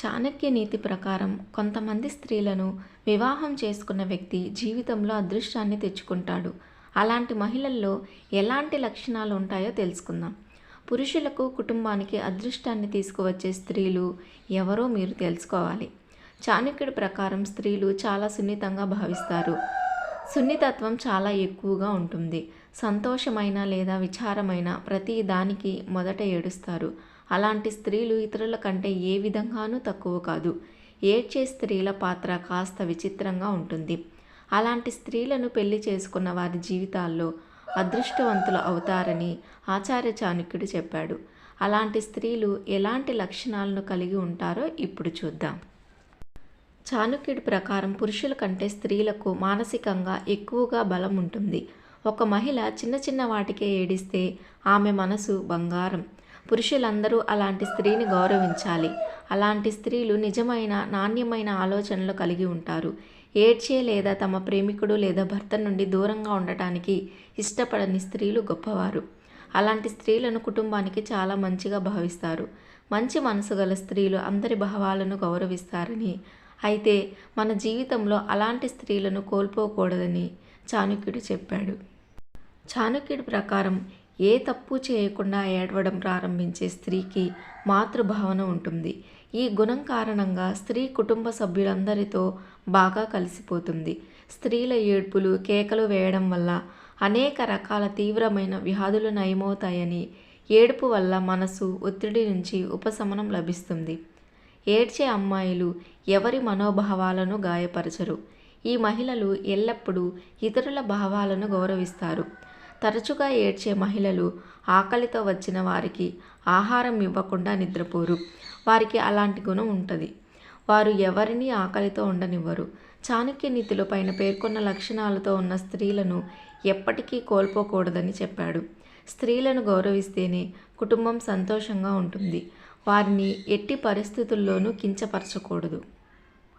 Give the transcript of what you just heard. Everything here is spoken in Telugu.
చాణక్య నీతి ప్రకారం కొంతమంది స్త్రీలను వివాహం చేసుకున్న వ్యక్తి జీవితంలో అదృష్టాన్ని తెచ్చుకుంటాడు. అలాంటి మహిళల్లో ఎలాంటి లక్షణాలు ఉంటాయో తెలుసుకుందాం. పురుషులకు కుటుంబానికి అదృష్టాన్ని తీసుకువచ్చే స్త్రీలు ఎవరో మీరు తెలుసుకోవాలి. చాణక్యుడి ప్రకారం స్త్రీలు చాలా సున్నితంగా భావిస్తారు. సున్నితత్వం చాలా ఎక్కువగా ఉంటుంది. సంతోషమైన లేదా విచారమైన ప్రతి దానికి మొదట ఏడుస్తారు. అలాంటి స్త్రీలు ఇతరుల కంటే ఏ విధంగానూ తక్కువ కాదు. ఏడ్చే స్త్రీల పాత్ర కాస్త విచిత్రంగా ఉంటుంది. అలాంటి స్త్రీలను పెళ్ళి చేసుకున్న వారి జీవితాల్లో అదృష్టవంతులు అవుతారని ఆచార్య చాణుక్యుడు చెప్పాడు. అలాంటి స్త్రీలు ఎలాంటి లక్షణాలను కలిగి ఉంటారో ఇప్పుడు చూద్దాం. చాణుక్యుడి ప్రకారం పురుషుల కంటే స్త్రీలకు మానసికంగా ఎక్కువగా బలం ఉంటుంది. ఒక మహిళ చిన్న చిన్న వాటికే ఏడిస్తే ఆమె మనసు బంగారం. పురుషులందరూ అలాంటి స్త్రీని గౌరవించాలి. అలాంటి స్త్రీలు నిజమైన నాణ్యమైన ఆలోచనలు కలిగి ఉంటారు. ఏడ్చే లేదా తమ ప్రేమికుడు లేదా భర్త నుండి దూరంగా ఉండటానికి ఇష్టపడని స్త్రీలు గొప్పవారు. అలాంటి స్త్రీలను కుటుంబానికి చాలా మంచిగా భావిస్తారు. మంచి మనసు గల స్త్రీలు అందరి భావాలను గౌరవిస్తారని. అయితే మన జీవితంలో అలాంటి స్త్రీలను కోల్పోకూడదని చాణుక్యుడు చెప్పాడు. చాణుక్యుడి ప్రకారం ఏ తప్పు చేయకుండా ఏడవడం ప్రారంభించే స్త్రీకి మాతృభావన ఉంటుంది. ఈ గుణం కారణంగా స్త్రీ కుటుంబ సభ్యులందరితో బాగా కలిసిపోతుంది. స్త్రీల ఏడ్పులు కేకలు వేయడం వల్ల అనేక రకాల తీవ్రమైన వ్యాధులు నయమవుతాయని ఏడుపు వల్ల మనసు ఒత్తిడి నుంచి ఉపశమనం లభిస్తుంది. ఏడ్చే అమ్మాయిలు ఎవరి మనోభావాలను గాయపరచరు. ఈ మహిళలు ఎల్లప్పుడూ ఇతరుల భావాలను గౌరవిస్తారు. తరచుగా ఏడ్చే మహిళలు ఆకలితో వచ్చిన వారికి ఆహారం ఇవ్వకుండా నిద్రపోరు. వారికి అలాంటి గుణం ఉంటుంది. వారు ఎవరిని ఆకలితో ఉండనివ్వరు. చాణక్య నీతిలో పైన పేర్కొన్న లక్షణాలతో ఉన్న స్త్రీలను ఎప్పటికీ కోల్పోకూడదని చెప్పాడు. స్త్రీలను గౌరవిస్తేనే కుటుంబం సంతోషంగా ఉంటుంది. వారిని ఎట్టి పరిస్థితుల్లోనూ కించపరచకూడదు.